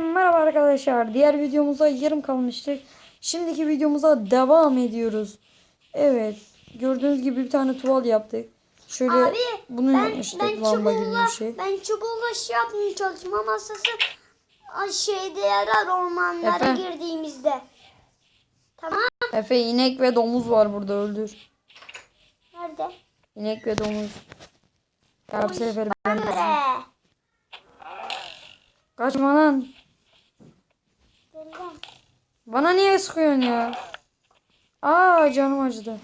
Merhaba arkadaşlar. Diğer videomuza yarım kalmıştık. Şimdiki videomuza devam ediyoruz. Evet. Gördüğünüz gibi bir tane tuval yaptık. Şöyle Abi bunu ben, yapmıştık. ben lamba gibi bir şey. ben çubuğla şey yapmaya çalışma masası şeyde yarar ormanlara Efendim? girdiğimizde. Tamam. Efe inek ve domuz var burada öldür. Nerede? İnek ve domuz. Bir sefer ben? Kaçma lan. Bana niye sıkıyorsun ya? Aa canım acıdı.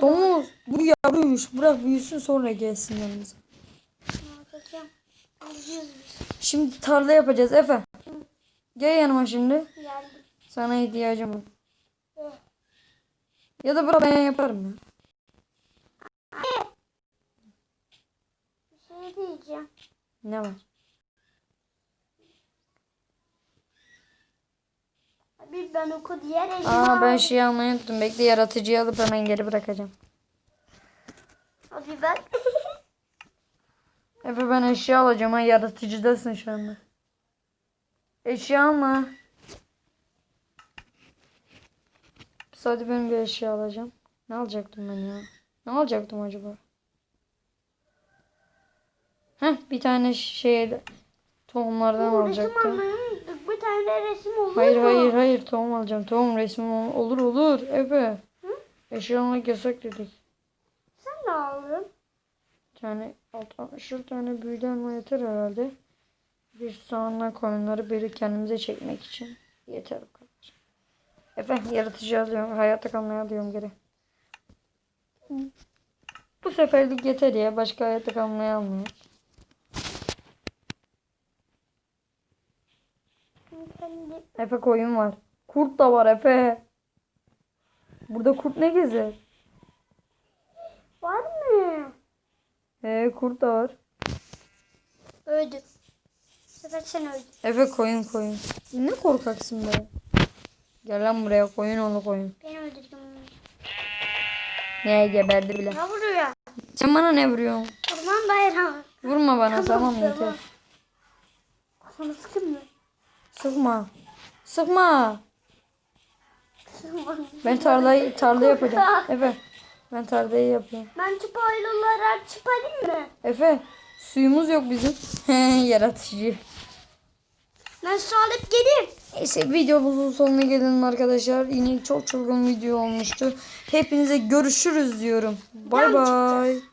Domuz. Bu yavruymuş. Bırak büyüsün sonra gelsin yanımıza. Şimdi tarla yapacağız Efe. Gel yanıma şimdi. Geldim. Sana ihtiyacım var. Ya da bırak ben yaparım ya. Bir şey diyeceğim. Ne var? Abi ben oku diğer elime Aa ben şey almayı unuttum. Bekle yaratıcıyı alıp hemen geri bırakacağım. Abi ben. Efe ben eşya alacağım ha yaratıcıdasın şu anda. Eşya alma. Sadece ben bir eşya alacağım. Ne alacaktım ben ya? Ne alacaktım acaba? Heh bir tane şey tohumlardan resim alacaktım. De resim olur Hayır mu? hayır hayır tohum alacağım. Tohum resmi ol- olur olur. Efe. Eşya almak yasak dedik. Sen ne aldın? Bir tane 60 tane büyülü elma yeter herhalde. Bir soğanla koyunları biri kendimize çekmek için. Yeter o kadar. Efendim yaratıcı alıyorum. Hayatta kalmaya alıyorum geri. Bu seferlik yeter ya. Başka hayatta kalmaya almıyorum. Efe koyun var. Kurt da var Efe. Burada kurt ne gezer? Var mı? He kurt da var. Öldüm. Bu sefer sen öldün. Efe koyun koyun. Ne korkaksın be. Gel lan buraya koyun oğlu koyun. Ben öldürdüm. Ne geberdi bile. Ne vuruyor? Sen bana ne vuruyorsun? Orman bayrağı. Vurma bana tamam, tamam. yeter. Sana sıkın mı? Sıkma. Sıkma. Ben tarlayı tarla yapacağım. Efe. Ben tarlayı yapıyorum. Ben çıpaylılara çıpayım mı? Efe. Suyumuz yok bizim. Yaratıcı. Ben su alıp geleyim. Neyse videomuzun sonuna gelelim arkadaşlar. Yine çok çılgın video olmuştu. Hepinize görüşürüz diyorum. Bay bay.